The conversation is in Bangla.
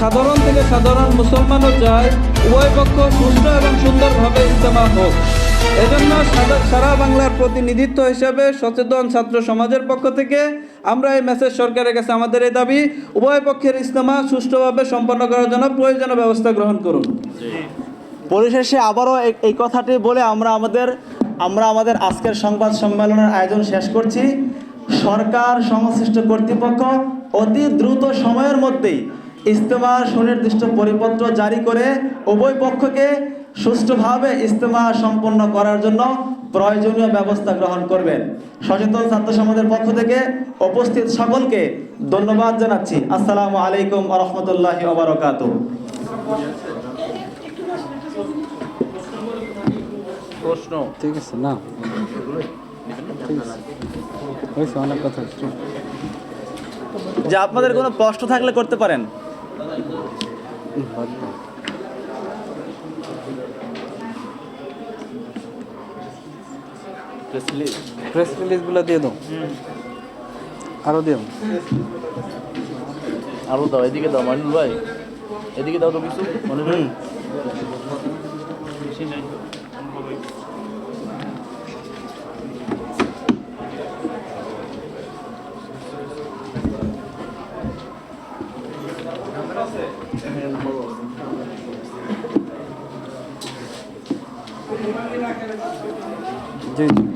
সাধারণ থেকে সাধারণ মুসলমানও চায় উভয় পক্ষ সুস্থ এবং সুন্দরভাবে ইজতেমা হোক। এজন্য সারা বাংলার প্রতিনিধিত্ব হিসাবে সচেতন ছাত্র সমাজের পক্ষ থেকে আমরা এই মেসেজ সরকারের কাছে, আমাদের এই দাবি, উভয় পক্ষের ইজতেমা সুষ্ঠুভাবে সম্পন্ন করার জন্য প্রয়োজনীয় ব্যবস্থা গ্রহণ করুন। পরিশেষে আবারও এই কথাটি বলে আমরা আমাদের আমরা আমাদের আজকের সংবাদ সম্মেলনের আয়োজন শেষ করছি। সরকার, সংশ্লিষ্ট কর্তৃপক্ষ অতি দ্রুত সময়ের মধ্যেই ইজতেমার সুনির্দিষ্ট পরিপত্র জারি করে উভয় পক্ষকে সুষ্ঠুভাবে ইজতেমা সম্পন্ন করার জন্য প্রয়োজনীয় ব্যবস্থা গ্রহণ করবেন। সচেতন ছাত্র সমাজের পক্ষ থেকে উপস্থিত সকলকে ধন্যবাদ জানাচ্ছি। আসসালামু আলাইকুম রহমতুল্লাহি ওবরকাত প্রশ্ন? ঠিক আছে না। যে আপনাদের কোনো প্রশ্ন থাকলে করতে পারেন। প্রেস রিলিজ প্রেস রিলিজগুলো দিয়ে দাও। আরও দিও। আরও দাও এদিকে দাও মানুষ ভাই। এদিকে দাও তো কিছু মনে ভাই। জি জি